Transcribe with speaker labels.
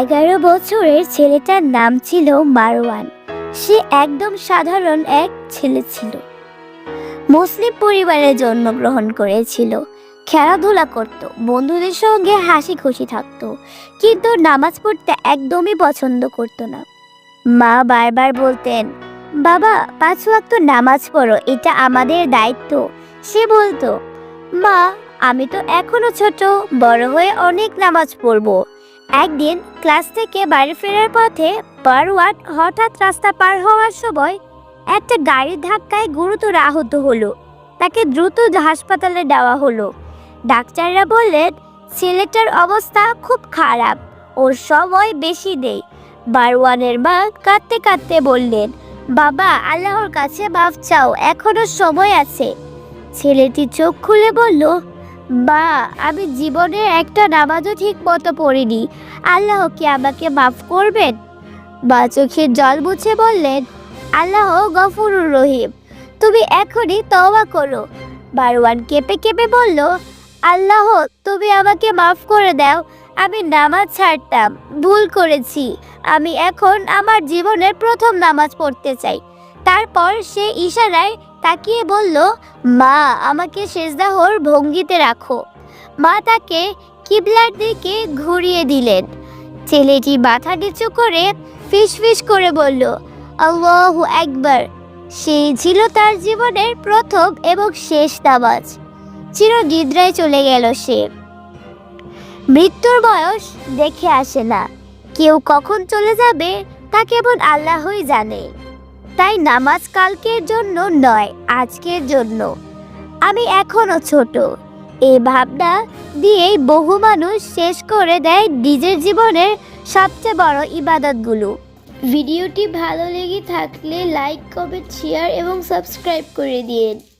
Speaker 1: এগারো বছরের ছেলেটার নাম ছিল মারওয়ান। সে একদম সাধারণ এক ছেলে ছিল। মুসলিম পরিবারে জন্মগ্রহণ করেছিল, খেলাধুলা করত, বন্ধুদের সঙ্গে হাসি খুশি থাকতো, কিন্তু নামাজ পড়তে একদমই পছন্দ করতো না। মা বারবার বলতেন, বাবা, পাঁচ ওয়াক্ত নামাজ পড়ো, এটা আমাদের দায়িত্ব। সে বলতো, মা, আমি তো এখনও ছোট, বড় হয়ে অনেক নামাজ পড়ব। একদিন ক্লাস থেকে বাড়ি ফেরার পথে পারওয়ান হঠাৎ রাস্তা পার হওয়ার সময় একটা গাড়ির ধাক্কায় গুরুতর আহত হলো। তাকে দ্রুত হাসপাতালে দেওয়া হলো। ডাক্তাররা বললেন ছেলেটার অবস্থা খুব খারাপ, ওর সময় বেশি নেই। বারওয়ানের মা কাঁদতে কাঁদতে বললেন, বাবা, আল্লাহর কাছে মাফ চাও, এখনও সময় আছে। ছেলেটি চোখ খুলে বলল বা, আমি জীবনের একটা নামাজও ঠিক মতো পড়িনি। আল্লাহ কি আমাকে মাফ করবেন? বা চোখের জল মুছে বললেন, আল্লাহ গফুরুর রহিম, তুমি এখনই তওবা করো। বারওয়ান কেঁপে কেঁপে বলল, আল্লাহ, তুমি আমাকে মাফ করে দাও, আমি নামাজ ছাড়তাম, ভুল করেছি। আমি এখন আমার জীবনের প্রথম নামাজ পড়তে চাই। তারপর সে ইশারায় তাকিয়ে বলল, মা, আমাকে সেজদাহর ভঙ্গিতে রাখো। মা তাকে কিবলার দিকে ঘুরিয়ে দিলেন। ছেলেটি মাথা নিচু করে ফিসফিস করে বলল, আল্লাহু একবার সেই ছিল তার জীবনের প্রথম এবং শেষ নামাজ। চিরনিদ্রায় চলে গেল সে। মৃত্যুর বয়স দেখে আসে না। কেউ কখন চলে যাবে তা কেবল আল্লাহই জানে। তাই নামাজ কালকের জন্য নয়, আজকের জন্য। আমি এখনও ছোট। এই ভাবনা দিয়েই বহু মানুষ শেষ করে দেয় নিজের জীবনের সবচেয়ে বড় ইবাদতগুলো। ভিডিওটি ভালো লেগে থাকলে লাইক, কমেন্ট, শেয়ার এবং সাবস্ক্রাইব করে দিন